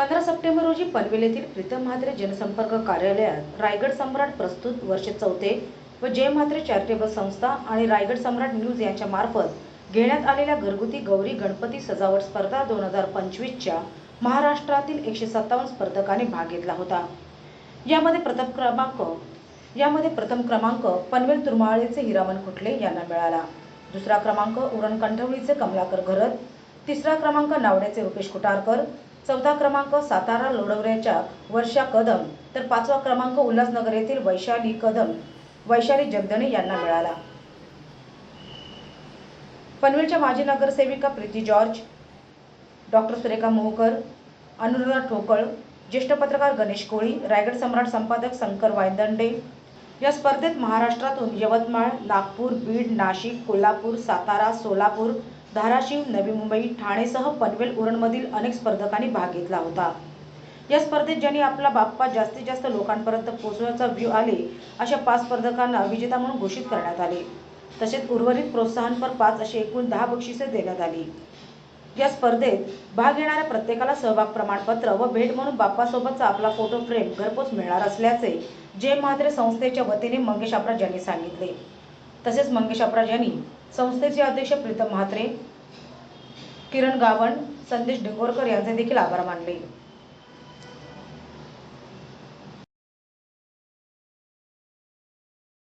पंधरा सप्टेंबर रोजी पनवेल येथील प्रीतम म्हात्रे जनसंपर्क कार्यालयात रायगड सम्राट प्रस्तुत वर्ष चौथे व जय म्हात्रे चॅरिटेबल संस्था आणि रायगड सम्राट न्यूज यांच्या मार्फत घेण्यात आलेल्या घरगुती गौरी गणपती सजावट स्पर्धा दोन हजार पंचवीसच्या महाराष्ट्रातील एकशे सत्तावन्न स्पर्धकांनी भाग घेतला होता. यामध्ये प्रथम क्रमांक यामध्ये प्रथम क्रमांक पनवेल तुरमाळेचे हिरामन खुटले यांना मिळाला. दुसरा क्रमांक उरण कंठवळीचे कमलाकर घरत. तिसरा क्रमांक नावड्याचे रुपेश कुटारकर. चौथा क्रमांक सातारा लोढवऱ्याच्या वर्षा कदम तर पाचवा क्रमांक उल्हासनगर येथील वैशाली कदम वैशाली जगदणे यांना मिळाला. पनवेलच्या माजी नगरसेविका प्रीती जॉर्ज डॉक्टर सुरेखा मोहकर अनुराधा ठोकळ ज्येष्ठ पत्रकार गणेश कोळी रायगड सम्राट संपादक शंकर वायदंडे या स्पर्धेत महाराष्ट्रातून यवतमाळ नागपूर बीड नाशिक कोल्हापूर सातारा सोलापूर धाराशिव नवी मुंबई ठाणेसह पनवेल उरणमधील अनेक स्पर्धकांनी भाग घेतला होता. या स्पर्धेत ज्यांनी आपला बाप्पा जास्तीत जास्त लोकांपर्यंत पोहोचवण्याचा व्ह्यू आले अशा पाच स्पर्धकांना विजेता म्हणून घोषित करण्यात आले. तसेच उर्वरित प्रोत्साहनपर पाच अशी एकूण दहा बक्षिसे देण्यात आली. या स्पर्धेत भाग घेणाऱ्या प्रत्येकाला सहभाग प्रमाणपत्र व भेट म्हणून बाप्पासोबतचा आपला फोटो फ्रेम घरपोच मिळणार असल्याचे जे म्हात्रे संस्थेच्या वतीने मंगेश अपराज यांनी सांगितले. तसेच मंगेश अपराज यांनी संस्थेचे अध्यक्ष प्रीतम म्हात्रे किरण गावण संदेश डिंगोरकर यांचे देखील आभार मानले.